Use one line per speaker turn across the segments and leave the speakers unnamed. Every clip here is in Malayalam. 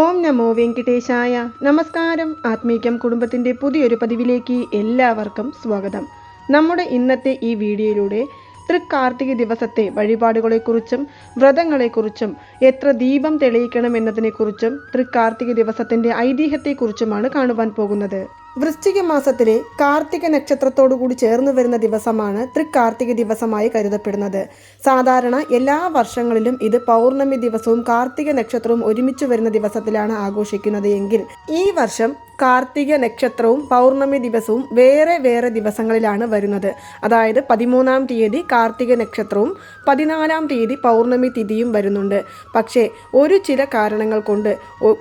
ഓം നമോ വെങ്കിടേശായ. നമസ്കാരം. ആത്മീക്യം കുടുംബത്തിന്റെ പുതിയൊരു പതിവിലേക്ക് എല്ലാവർക്കും സ്വാഗതം. നമ്മുടെ ഇന്നത്തെ ഈ വീഡിയോയിലൂടെ തൃക്കാർത്തിക ദിവസത്തെ വഴിപാടുകളെക്കുറിച്ചും വ്രതങ്ങളെക്കുറിച്ചും എത്ര ദീപം തെളിയിക്കണം എന്നതിനെക്കുറിച്ചും തൃക്കാർത്തിക ദിവസത്തിന്റെ ഐതിഹ്യത്തെക്കുറിച്ചുമാണ് കാണുവാൻ പോകുന്നത്. വൃശ്ചിക മാസത്തിലെ കാർത്തിക നക്ഷത്രത്തോടുകൂടി ചേർന്ന് വരുന്ന ദിവസമാണ് തൃക്കാർത്തിക ദിവസമായി കരുതപ്പെടുന്നത്. സാധാരണ എല്ലാ വർഷങ്ങളിലും ഇത് പൗർണമി ദിവസവും കാർത്തിക നക്ഷത്രവും ഒരുമിച്ച് വരുന്ന ദിവസത്തിലാണ് ആഘോഷിക്കുന്നത് എങ്കിൽ ഈ വർഷം കാർത്തിക നക്ഷത്രവും പൗർണമി ദിവസവും വേറെ വേറെ ദിവസങ്ങളിലാണ് വരുന്നത്. അതായത് പതിമൂന്നാം തീയതി കാർത്തിക നക്ഷത്രവും പതിനാലാം തീയതി പൗർണമി തിഥിയും വരുന്നുണ്ട്. പക്ഷേ ഒരു ചില കാരണങ്ങൾ കൊണ്ട്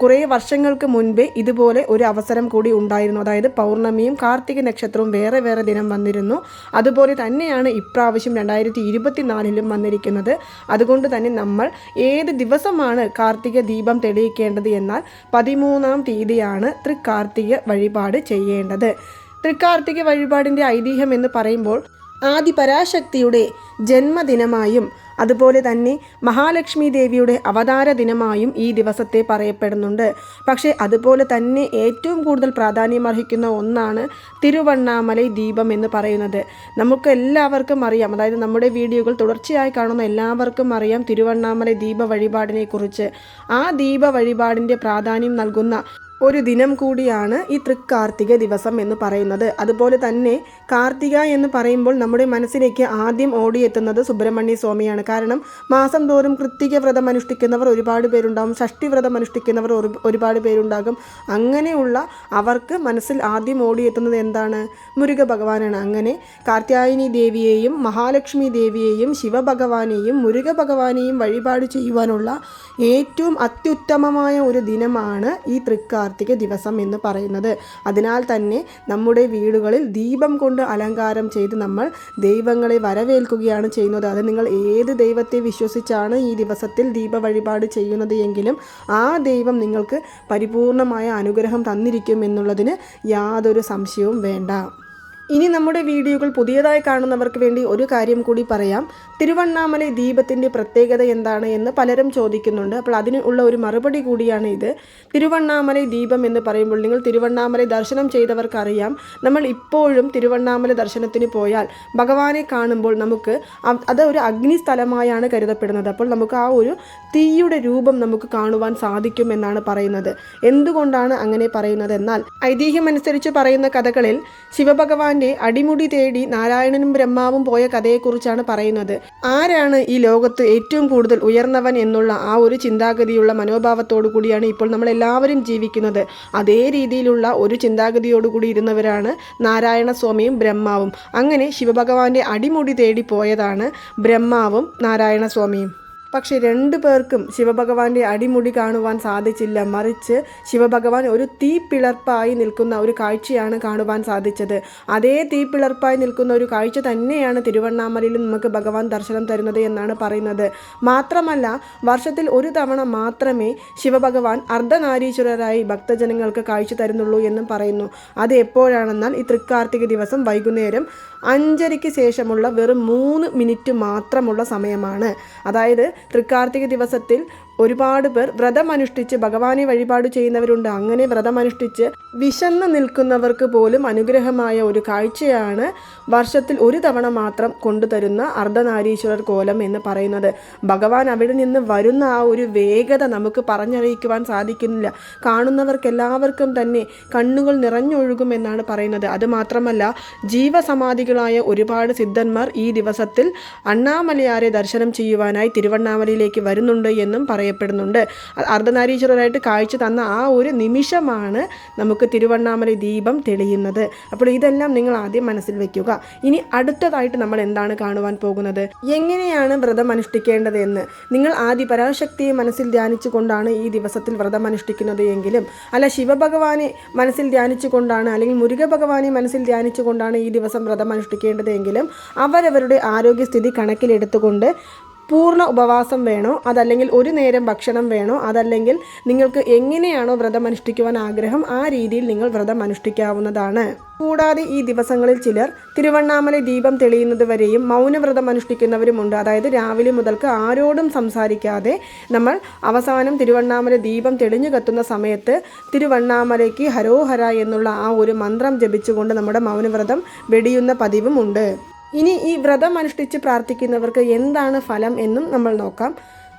കുറേ വർഷങ്ങൾക്ക് മുൻപേ ഇതുപോലെ ഒരു അവസരം കൂടി ഉണ്ടായിരുന്നു. അതായത് പൗർണമിയും കാർത്തിക നക്ഷത്രവും വേറെ വേറെ ദിനം വന്നിരുന്നു. അതുപോലെ തന്നെയാണ് ഇപ്രാവശ്യം രണ്ടായിരത്തി ഇരുപത്തിനാലിലും വന്നിരിക്കുന്നത്. അതുകൊണ്ട് തന്നെ നമ്മൾ ഏത് ദിവസമാണ് കാർത്തിക ദീപം തെളിയിക്കേണ്ടത് എന്നാൽ പതിമൂന്നാം തീയതിയാണ് തൃക്കാർത്തിക വഴിപാട് ചെയ്യേണ്ടത്. തൃക്കാർത്തിക വഴിപാടിന്റെ ഐതിഹ്യം എന്ന് പറയുമ്പോൾ ആദിപരാശക്തിയുടെ ജന്മദിനമായും അതുപോലെ തന്നെ മഹാലക്ഷ്മി ദേവിയുടെ അവതാര ദിനമായും ഈ ദിവസത്തെ പറയപ്പെടുന്നുണ്ട്. പക്ഷേ അതുപോലെ തന്നെ ഏറ്റവും കൂടുതൽ പ്രാധാന്യം അർഹിക്കുന്ന ഒന്നാണ് തിരുവണ്ണാമലൈ ദീപം എന്ന് പറയുന്നത്. നമുക്ക് എല്ലാവർക്കും അറിയാം അതായത് നമ്മുടെ വീഡിയോകൾ തുടർച്ചയായി കാണുന്ന എല്ലാവർക്കും അറിയാം തിരുവണ്ണാമലൈ ദീപ വഴിപാടിനെ കുറിച്ച് ആ ദീപ വഴിപാടിന്റെ പ്രാധാന്യം നൽകുന്ന ഒരു ദിനം കൂടിയാണ് ഈ തൃക്കാർത്തിക ദിവസം എന്ന് പറയുന്നത്. അതുപോലെ തന്നെ കാർത്തിക എന്ന് പറയുമ്പോൾ നമ്മുടെ മനസ്സിലേക്ക് ആദ്യം ഓടിയെത്തുന്നത് സുബ്രഹ്മണ്യ സ്വാമിയാണ്. കാരണം മാസം തോറും കൃത്തിക വ്രതം അനുഷ്ഠിക്കുന്നവർ ഒരുപാട് പേരുണ്ടാകും ഷഷ്ടി വ്രതം അനുഷ്ഠിക്കുന്നവർ ഒരുപാട് പേരുണ്ടാകും. അങ്ങനെയുള്ള അവർക്ക് മനസ്സിൽ ആദ്യം ഓടിയെത്തുന്നത് എന്താണ്? മുരുക ഭഗവാനാണ് അങ്ങനെ കാർത്യായനി ദേവിയെയും മഹാലക്ഷ്മി ദേവിയെയും ശിവഭഗവാനെയും മുരുക ഭഗവാനെയും വഴിപാട് ചെയ്യുവാനുള്ള ഏറ്റവും അത്യുത്തമമായ ഒരു ദിനമാണ് ഈ തൃക്കാർത്തിക ദിവസം എന്ന് പറയുന്നത്. അതിനാൽ തന്നെ നമ്മുടെ വീടുകളിൽ ദീപം കൊണ്ട് അലങ്കാരം ചെയ്ത് നമ്മൾ ദൈവങ്ങളെ വരവേൽക്കുകയാണ് ചെയ്യുന്നത്. അത് നിങ്ങൾ ഏത് ദൈവത്തെ വിശ്വസിച്ചാണ് ഈ ദിവസത്തിൽ ദീപ വഴിപാട് ചെയ്യുന്നത് എങ്കിലും ആ ദൈവം നിങ്ങൾക്ക് പരിപൂർണമായ അനുഗ്രഹം തന്നിരിക്കും എന്നുള്ളതിന് യാതൊരു സംശയവും വേണ്ട. ഇനി നമ്മുടെ വീഡിയോകൾ പുതിയതായി കാണുന്നവർക്ക് വേണ്ടി ഒരു കാര്യം കൂടി പറയാം. തിരുവണ്ണാമലൈ ദീപത്തിന്റെ പ്രത്യേകത എന്താണ് എന്ന് പലരും ചോദിക്കുന്നുണ്ട്. അപ്പോൾ അതിന് ഉള്ള ഒരു മറുപടി കൂടിയാണ് ഇത്. തിരുവണ്ണാമലൈ ദീപം എന്ന് പറയുമ്പോൾ നിങ്ങൾ തിരുവണ്ണാമലൈ ദർശനം ചെയ്തവർക്കറിയാം. നമ്മൾ ഇപ്പോഴും തിരുവണ്ണാമല ദർശനത്തിന് പോയാൽ ഭഗവാനെ കാണുമ്പോൾ നമുക്ക് അത് ഒരു അഗ്നി സ്ഥലമായാണ് കരുതപ്പെടുന്നത്. അപ്പോൾ നമുക്ക് ആ ഒരു തീയുടെ രൂപം നമുക്ക് കാണുവാൻ സാധിക്കും എന്നാണ് പറയുന്നത്. എന്തുകൊണ്ടാണ് അങ്ങനെ പറയുന്നത് എന്നാൽ ഐതിഹ്യമനുസരിച്ച് പറയുന്ന കഥകളിൽ ശിവഭഗവാന്റെ അടിമുടി തേടി നാരായണനും ബ്രഹ്മാവും പോയ കഥയെക്കുറിച്ചാണ് പറയുന്നത്. ആരാണ് ഈ ലോകത്ത് ഏറ്റവും കൂടുതൽ ഉയർന്നവൻ എന്നുള്ള ആ ഒരു ചിന്താഗതിയുള്ള മനോഭാവത്തോടു കൂടിയാണ് ഇപ്പോൾ നമ്മൾ എല്ലാവരും ജീവിക്കുന്നത്. അതേ രീതിയിലുള്ള ഒരു ചിന്താഗതിയോടുകൂടി ഇരുന്നവരാണ് നാരായണ സ്വാമിയും ബ്രഹ്മാവും. അങ്ങനെ ശിവഭഗവാന്റെ അടിമുടി തേടി പോയതാണ് ബ്രഹ്മാവും നാരായണ സ്വാമിയും പക്ഷെ രണ്ടു പേർക്കും ശിവഭഗവാന്റെ അടിമുടി കാണുവാൻ സാധിച്ചില്ല. മറിച്ച് ശിവഭഗവാൻ ഒരു തീപ്പിളർപ്പായി നിൽക്കുന്ന ഒരു കാഴ്ചയാണ് കാണുവാൻ സാധിച്ചത്. അതേ തീപ്പിളർപ്പായി നിൽക്കുന്ന ഒരു കാഴ്ച തന്നെയാണ് തിരുവണ്ണാമലയിൽ നമുക്ക് ഭഗവാൻ ദർശനം തരുന്നത് എന്നാണ് പറയുന്നത്. മാത്രമല്ല വർഷത്തിൽ ഒരു തവണ മാത്രമേ ശിവഭഗവാൻ അർദ്ധനാരീശ്വരരായി ഭക്തജനങ്ങൾക്ക് കാഴ്ച തരുന്നുള്ളൂ എന്നും പറയുന്നു. അത് എപ്പോഴാണെന്നാൽ ഈ തൃക്കാർത്തിക ദിവസം വൈകുന്നേരം അഞ്ചരയ്ക്ക് ശേഷമുള്ള വെറും മൂന്ന് മിനിറ്റ് മാത്രമുള്ള സമയമാണ്. അതായത് തൃക്കാർത്തിക ദിവസത്തിൽ ഒരുപാട് പേർ വ്രതമനുഷ്ഠിച്ച് ഭഗവാനെ വഴിപാട് ചെയ്യുന്നവരുണ്ട്. അങ്ങനെ വ്രതം അനുഷ്ഠിച്ച് വിശന്ന് നിൽക്കുന്നവർക്ക് പോലും അനുഗ്രഹമായ ഒരു കാഴ്ചയാണ് വർഷത്തിൽ ഒരു തവണ മാത്രം കൊണ്ടുതരുന്ന അർദ്ധനാരീശ്വരർ കോലം എന്ന് പറയുന്നത്. ഭഗവാൻ അവിടെ നിന്ന് വരുന്ന ആ ഒരു വേഗത നമുക്ക് പറഞ്ഞറിയിക്കുവാൻ സാധിക്കുന്നില്ല. കാണുന്നവർക്ക് എല്ലാവർക്കും തന്നെ കണ്ണുകൾ നിറഞ്ഞൊഴുകും എന്നാണ് പറയുന്നത്. അതുമാത്രമല്ല ജീവസമാധികളായ ഒരുപാട് സിദ്ധന്മാർ ഈ ദിവസത്തിൽ അണ്ണാമലയാരെ ദർശനം ചെയ്യുവാനായി തിരുവണ്ണാമലയിലേക്ക് വരുന്നുണ്ട് എന്നും പറയപ്പെടുന്നുണ്ട് അ- അർദ്ധനാരീശ്വരനായിട്ട് കാഴ്ച തന്ന ആ ഒരു നിമിഷമാണ് നമുക്ക് തിരുവണ്ണാമല ദീപം തെളിയുന്നത്. അപ്പോൾ ഇതെല്ലാം നിങ്ങൾ ആദ്യം മനസ്സിൽ വെക്കുക. ഇനി അടുത്തതായിട്ട് നമ്മൾ എന്താണ് കാണുവാൻ പോകുന്നത്? എങ്ങനെയാണ് വ്രതം അനുഷ്ഠിക്കേണ്ടത് എന്ന്. നിങ്ങൾ ആദ്യ പരാശക്തിയെ മനസ്സിൽ ധ്യാനിച്ചുകൊണ്ടാണ് ഈ ദിവസത്തിൽ വ്രതം അനുഷ്ഠിക്കുന്നത് എങ്കിലും അല്ല ശിവഭഗവാനെ മനസ്സിൽ ധ്യാനിച്ചുകൊണ്ടാണ് അല്ലെങ്കിൽ മുരുക ഭഗവാനെ മനസ്സിൽ ധ്യാനിച്ചുകൊണ്ടാണ് ഈ ദിവസം വ്രതം അനുഷ്ഠിക്കേണ്ടത് എങ്കിലും അവരവരുടെ ആരോഗ്യസ്ഥിതി കണക്കിലെടുത്തുകൊണ്ട് പൂർണ ഉപവാസം വേണോ? അതല്ലെങ്കിൽ ഒരു നേരം ഭക്ഷണം വേണോ? അതല്ലെങ്കിൽ നിങ്ങൾക്ക് എങ്ങനെയാണോ വ്രതം അനുഷ്ഠിക്കുവാൻ ആഗ്രഹം ആ രീതിയിൽ നിങ്ങൾ വ്രതം അനുഷ്ഠിക്കാവുന്നതാണ്. കൂടാതെ ഈ ദിവസങ്ങളിൽ ചിലർ തിരുവണ്ണാമല ദീപം തെളിയുന്നത് വരെയും മൗനവ്രതം അനുഷ്ഠിക്കുന്നവരുമുണ്ട് അതായത് രാവിലെ മുതൽക്ക് ആരോടും സംസാരിക്കാതെ നമ്മൾ അവസാനം തിരുവണ്ണാമല ദീപം തെളിഞ്ഞു കത്തുന്ന സമയത്ത് തിരുവണ്ണാമലയ്ക്ക് ഹരോഹര എന്നുള്ള ആ ഒരു മന്ത്രം ജപിച്ചുകൊണ്ട് നമ്മുടെ മൗനവ്രതം വെടിയുന്ന പതിവുമുണ്ട് ഇനി ഈ വ്രതം അനുഷ്ഠിച്ച് പ്രാർത്ഥിക്കുന്നവർക്ക് എന്താണ് ഫലം എന്നും നമ്മൾ നോക്കാം.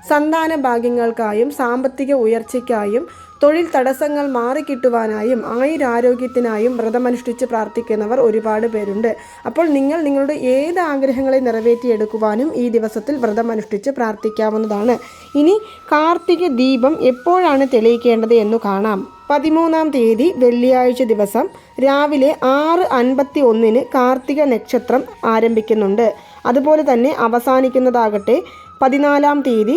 സന്താന ഭാഗ്യങ്ങൾക്കായും സാമ്പത്തിക ഉയർച്ചയ്ക്കായും തൊഴിൽ തടസ്സങ്ങൾ മാറിക്കിട്ടുവാനായും ആയുരാരോഗ്യത്തിനായും വ്രതമനുഷ്ഠിച്ച് പ്രാർത്ഥിക്കുന്നവർ ഒരുപാട് പേരുണ്ട്. അപ്പോൾ നിങ്ങൾ നിങ്ങളുടെ ഏത് ആഗ്രഹങ്ങളെ നിറവേറ്റിയെടുക്കുവാനും ഈ ദിവസത്തിൽ വ്രതമനുഷ്ഠിച്ച് പ്രാർത്ഥിക്കാവുന്നതാണ്. ഇനി കാർത്തിക ദീപം എപ്പോഴാണ് തെളിയിക്കേണ്ടത് എന്നു കാണാം. പതിമൂന്നാം തീയതി വെള്ളിയാഴ്ച ദിവസം രാവിലെ ആറ് അൻപത്തി ഒന്നിന് കാർത്തിക നക്ഷത്രം ആരംഭിക്കുന്നുണ്ട്. അതുപോലെ തന്നെ അവസാനിക്കുന്നതാകട്ടെ പതിനാലാം തീയതി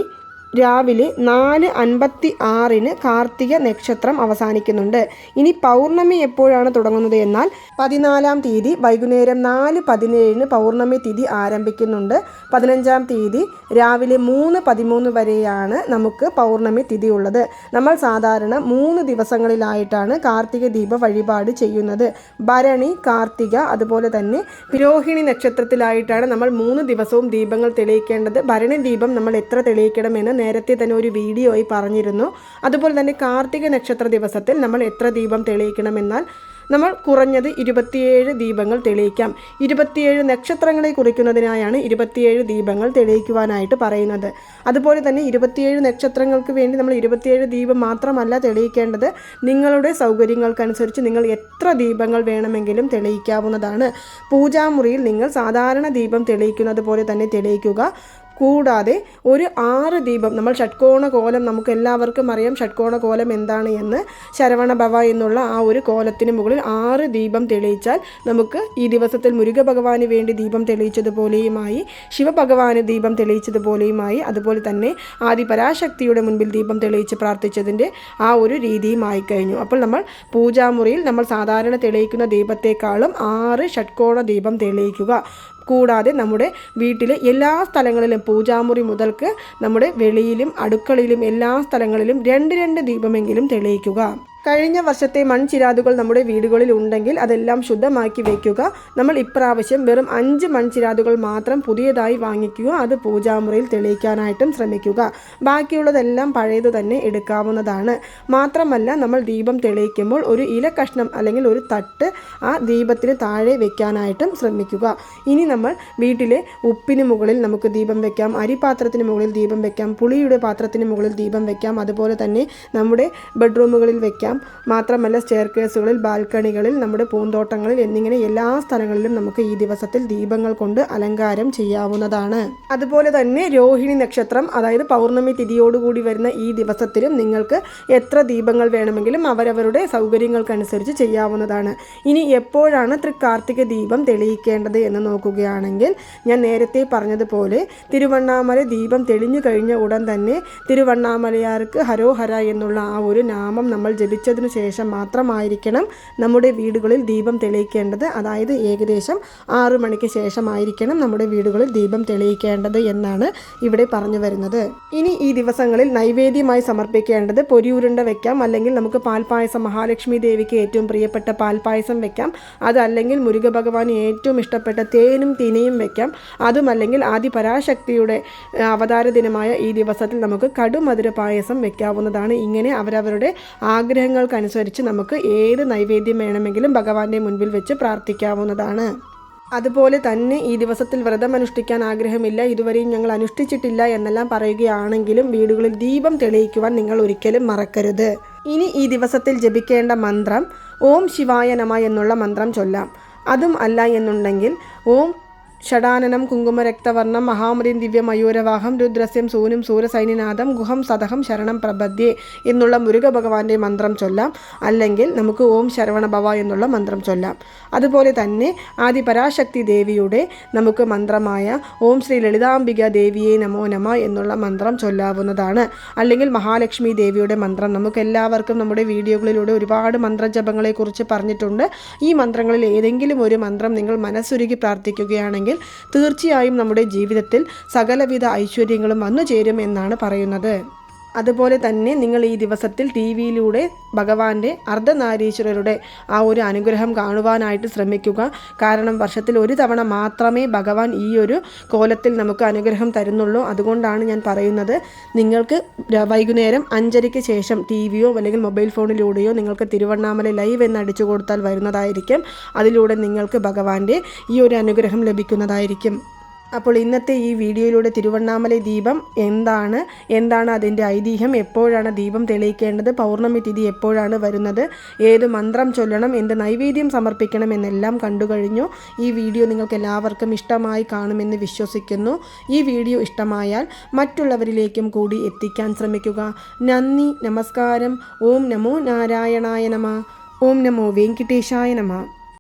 രാവിലെ നാല് അൻപത്തി ആറിന് കാർത്തിക നക്ഷത്രം അവസാനിക്കുന്നുണ്ട്. ഇനി പൗർണമി എപ്പോഴാണ് തുടങ്ങുന്നത് എന്നാൽ പതിനാലാം തീയതി വൈകുന്നേരം നാല് പതിനേഴിന് പൗർണമി തിഥി ആരംഭിക്കുന്നുണ്ട്. പതിനഞ്ചാം തീയതി രാവിലെ മൂന്ന് പതിമൂന്ന് വരെയാണ് നമുക്ക് പൗർണമി തിഥി ഉള്ളത്. നമ്മൾ സാധാരണ മൂന്ന് ദിവസങ്ങളിലായിട്ടാണ് കാർത്തിക ദീപ വഴിപാട് ചെയ്യുന്നത്. ഭരണി കാർത്തിക അതുപോലെ തന്നെ പുരോഹിണി നക്ഷത്രത്തിലായിട്ടാണ് നമ്മൾ മൂന്ന് ദിവസവും ദീപങ്ങൾ തെളിയിക്കേണ്ടത്. ഭരണി ദീപം നമ്മൾ എത്ര തെളിയിക്കണമെന്ന് നേരത്തെ തന്നെ ഒരു വീഡിയോയിൽ പറഞ്ഞിരുന്നു. അതുപോലെ തന്നെ കാർത്തിക നക്ഷത്ര ദിവസത്തിൽ നമ്മൾ എത്ര ദീപം തെളിയിക്കണമെന്നാൽ നമ്മൾ കുറഞ്ഞത് ഇരുപത്തിയേഴ് ദീപങ്ങൾ തെളിയിക്കാം. ഇരുപത്തിയേഴ് നക്ഷത്രങ്ങളെ കുറിക്കുന്നതിനായാണ് ഇരുപത്തിയേഴ് ദീപങ്ങൾ തെളിയിക്കുവാനായിട്ട് പറയുന്നത്. അതുപോലെ തന്നെ ഇരുപത്തിയേഴ് നക്ഷത്രങ്ങൾക്ക് വേണ്ടി നമ്മൾ ഇരുപത്തിയേഴ് ദീപം മാത്രമല്ല തെളിയിക്കേണ്ടത്. നിങ്ങളുടെ സൗകര്യങ്ങൾക്കനുസരിച്ച് നിങ്ങൾ എത്ര ദീപങ്ങൾ വേണമെങ്കിലും തെളിയിക്കാവുന്നതാണ്. പൂജാമുറിയിൽ നിങ്ങൾ സാധാരണ ദീപം തെളിയിക്കുന്നത് പോലെ തന്നെ തെളിയിക്കുക. കൂടാതെ ഒരു ആറ് ദീപം നമ്മൾ ഷഡ്കോണ കോലം നമുക്ക് എല്ലാവർക്കും അറിയാം ഷഡ്കോണ കോലം എന്താണ് എന്ന്. ശരവണ ഭവ എന്നുള്ള ആ ഒരു കോലത്തിന് മുകളിൽ ആറ് ദീപം തെളിയിച്ചാൽ നമുക്ക് ഈ ദിവസത്തിൽ മുരുക ഭഗവാന് വേണ്ടി ദീപം തെളിയിച്ചതുപോലെയുമായി ശിവഭഗവാന് ദീപം തെളിയിച്ചതുപോലെയുമായി അതുപോലെ തന്നെ ആദിപരാശക്തിയുടെ മുൻപിൽ ദീപം തെളിയിച്ച് പ്രാർത്ഥിച്ചതിന്റെ ആ ഒരു രീതിയുമായി കഴിഞ്ഞു അപ്പോൾ നമ്മൾ പൂജാമുറിയിൽ നമ്മൾ സാധാരണ തെളിയിക്കുന്ന ദീപത്തെക്കാളും ആറ് ഷഡ്കോണ ദീപം തെളിയിക്കുക. കൂടാതെ നമ്മുടെ വീട്ടിലെ എല്ലാ സ്ഥലങ്ങളിലും പൂജാമുറി മുതൽക്ക് നമ്മുടെ വെളിയിലും അടുക്കളയിലും എല്ലാ സ്ഥലങ്ങളിലും രണ്ട് രണ്ട് ദീപമെങ്കിലും തെളിയിക്കുക. കഴിഞ്ഞ വർഷത്തെ മൺചിരാതുകൾ നമ്മുടെ വീടുകളിൽ ഉണ്ടെങ്കിൽ അതെല്ലാം ശുദ്ധമാക്കി വയ്ക്കുക നമ്മൾ ഇപ്രാവശ്യം വെറും അഞ്ച് മൺചിരാതുകൾ മാത്രം പുതിയതായി വാങ്ങിക്കുക. അത് പൂജാമുറിയിൽ തെളിയിക്കാനായിട്ടും ശ്രമിക്കുക. ബാക്കിയുള്ളതെല്ലാം പഴയത് തന്നെ എടുക്കാവുന്നതാണ്. മാത്രമല്ല നമ്മൾ ദീപം തെളിയിക്കുമ്പോൾ ഒരു ഇല കഷ്ണം അല്ലെങ്കിൽ ഒരു തട്ട് ആ ദീപത്തിന് താഴെ വെക്കാനായിട്ടും ശ്രമിക്കുക. ഇനി നമ്മൾ വീട്ടിലെ ഉപ്പിന് മുകളിൽ നമുക്ക് ദീപം വെക്കാം. അരിപാത്രത്തിന് മുകളിൽ ദീപം വെക്കാം. പുളിയുടെ പാത്രത്തിന് മുകളിൽ ദീപം വെക്കാം. അതുപോലെ തന്നെ നമ്മുടെ ബെഡ്റൂമുകളിൽ വെക്കാം. മാത്രമല്ല സ്റ്റെയർ കേസുകളിൽ ബാൽക്കണികളിൽ നമ്മുടെ പൂന്തോട്ടങ്ങളിൽ എന്നിങ്ങനെ എല്ലാ സ്ഥലങ്ങളിലും നമുക്ക് ഈ ദിവസത്തിൽ ദീപങ്ങൾ കൊണ്ട് അലങ്കാരം ചെയ്യാവുന്നതാണ്. അതുപോലെ തന്നെ രോഹിണി നക്ഷത്രം അതായത് പൗർണമി തിഥിയോടുകൂടി വരുന്ന ഈ ദിവസത്തിലും നിങ്ങൾക്ക് എത്ര ദീപങ്ങൾ വേണമെങ്കിലും അവരവരുടെ സൗകര്യങ്ങൾക്കനുസരിച്ച് ചെയ്യാവുന്നതാണ്. ഇനി എപ്പോഴാണ് തൃക്കാർത്തിക ദീപം തെളിയിക്കേണ്ടത് എന്ന് നോക്കുകയാണെങ്കിൽ ഞാൻ നേരത്തെ പറഞ്ഞതുപോലെ തിരുവണ്ണാമല ദീപം തെളിഞ്ഞു കഴിഞ്ഞ ഉടൻ തന്നെ തിരുവണ്ണാമലയാർക്ക് ഹരോഹര എന്നുള്ള ആ ഒരു നാമം നമ്മൾ ജപിച്ചതിനു ശേഷം മാത്രമായിരിക്കണം നമ്മുടെ വീടുകളിൽ ദീപം തെളിയിക്കേണ്ടത്. അതായത് ഏകദേശം ആറ് മണിക്ക് ശേഷമായിരിക്കണം നമ്മുടെ വീടുകളിൽ ദീപം തെളിയിക്കേണ്ടത് എന്നാണ് ഇവിടെ പറഞ്ഞു വരുന്നത്. ഇനി ഈ ദിവസങ്ങളിൽ നൈവേദ്യമായി സമർപ്പിക്കേണ്ടത് പൊരിയുരുണ്ട വെക്കാം അല്ലെങ്കിൽ നമുക്ക് പാൽപ്പായസം മഹാലക്ഷ്മി ദേവിക്ക് ഏറ്റവും പ്രിയപ്പെട്ട പാൽപ്പായസം വെക്കാം. അതല്ലെങ്കിൽ മുരുക ഭഗവാന് ഏറ്റവും ഇഷ്ടപ്പെട്ട തേനും തിനയും വെക്കാം. അതുമല്ലെങ്കിൽ ആദിപരാശക്തിയുടെ അവതാര ദിനമായ ഈ ദിവസത്തിൽ നമുക്ക് കടുമധുര പായസം വെക്കാവുന്നതാണ്. ഇങ്ങനെ അവരവരുടെ ആഗ്രഹങ്ങൾക്കനുസരിച്ച് നമുക്ക് ഏത് നൈവേദ്യം വേണമെങ്കിലും ഭഗവാന്റെ മുൻപിൽ വെച്ച് പ്രാർത്ഥിക്കാവുന്നതാണ്. അതുപോലെ തന്നെ ഈ ദിവസത്തിൽ വ്രതം അനുഷ്ഠിക്കാൻ ആഗ്രഹമില്ല ഇതുവരെയും ഞങ്ങൾ അനുഷ്ഠിച്ചിട്ടില്ല എന്നെല്ലാം പറയുകയാണെങ്കിലും വീടുകളിൽ ദീപം തെളിയിക്കുവാൻ നിങ്ങൾ ഒരിക്കലും മറക്കരുത്. ഇനി ഈ ദിവസത്തിൽ ജപിക്കേണ്ട മന്ത്രം ഓം ശിവായ നമ എന്നുള്ള മന്ത്രം ചൊല്ലാം. അതും അല്ല എന്നുണ്ടെങ്കിൽ ഓം ഷടാനനം കുങ്കുമരക്തവർണം മഹാമരിൻ ദിവ്യമയൂരവാഹം രുദ്രസ്യം സൂനും സൂരസൈനിനാഥം ഗുഹം സതഹം ശരണം പ്രബദ്ധ്യേ എന്നുള്ള മുരുകഭഗവാന്റെ മന്ത്രം ചൊല്ലാം. അല്ലെങ്കിൽ നമുക്ക് ഓം ശരവണഭവ എന്നുള്ള മന്ത്രം ചൊല്ലാം. അതുപോലെ തന്നെ ആദി പരാശക്തി ദേവിയുടെ നമുക്ക് മന്ത്രമായ ഓം ശ്രീ ലളിതാംബിക ദേവിയെ നമോ നമ എന്നുള്ള മന്ത്രം ചൊല്ലാവുന്നതാണ്. അല്ലെങ്കിൽ മഹാലക്ഷ്മി ദേവിയുടെ മന്ത്രം നമുക്ക് എല്ലാവർക്കും നമ്മുടെ വീഡിയോകളിലൂടെ ഒരുപാട് മന്ത്രജപങ്ങളെക്കുറിച്ച് പറഞ്ഞിട്ടുണ്ട്. ഈ മന്ത്രങ്ങളിൽ ഏതെങ്കിലും ഒരു മന്ത്രം നിങ്ങൾ മനസ്സുരുകി പ്രാർത്ഥിക്കുകയാണെങ്കിൽ ചെയ്യുകയാണെങ്കിൽ തീർച്ചയായും നമ്മുടെ ജീവിതത്തിൽ സകലവിധ ഐശ്വര്യങ്ങളും വന്നു ചേരും എന്നാണ് പറയുന്നത്. അതുപോലെ തന്നെ നിങ്ങൾ ഈ ദിവസത്തിൽ ടി വിയിലൂടെ ഭഗവാന്റെ അർദ്ധനാരീശ്വരരുടെ ആ ഒരു അനുഗ്രഹം കാണുവാനായിട്ട് ശ്രമിക്കുക. കാരണം വർഷത്തിൽ ഒരു തവണ മാത്രമേ ഭഗവാൻ ഈ ഒരു കോലത്തിൽ നമുക്ക് അനുഗ്രഹം തരുന്നുള്ളൂ. അതുകൊണ്ടാണ് ഞാൻ പറയുന്നത് നിങ്ങൾക്ക് വൈകുന്നേരം അഞ്ചരയ്ക്ക് ശേഷം ടി വിയോ അല്ലെങ്കിൽ മൊബൈൽ ഫോണിലൂടെയോ നിങ്ങൾക്ക് തിരുവണ്ണാമല ലൈവ് എന്ന് അടിച്ചു കൊടുത്താൽ വരുന്നതായിരിക്കും. അതിലൂടെ നിങ്ങൾക്ക് ഭഗവാന്റെ ഈ ഒരു അനുഗ്രഹം ലഭിക്കുന്നതായിരിക്കും. അപ്പോൾ ഇന്നത്തെ ഈ വീഡിയോയിലൂടെ തിരുവണ്ണാമല ദീപം എന്താണ്? എന്താണ് അതിന്റെ ഐതിഹ്യം? എപ്പോഴാണ് ദീപം തെളിയിക്കേണ്ടത്? പൗർണമി തിഥി എപ്പോഴാണ് വരുന്നത്? ഏത് മന്ത്രം ചൊല്ലണം? എന്ത് നൈവേദ്യം സമർപ്പിക്കണം? എന്നെല്ലാം കണ്ടു കഴിഞ്ഞു. ഈ വീഡിയോ നിങ്ങൾക്ക് എല്ലാവർക്കും ഇഷ്ടമായി കാണുമെന്ന് വിശ്വസിക്കുന്നു. ഈ വീഡിയോ ഇഷ്ടമായാൽ മറ്റുള്ളവരിലേക്കും കൂടി എത്തിക്കാൻ ശ്രമിക്കുക. നന്ദി നമസ്കാരം. ഓം നമോ നാരായണായ നമ. ഓം നമോ വെങ്കിട്ടേശായ നമ.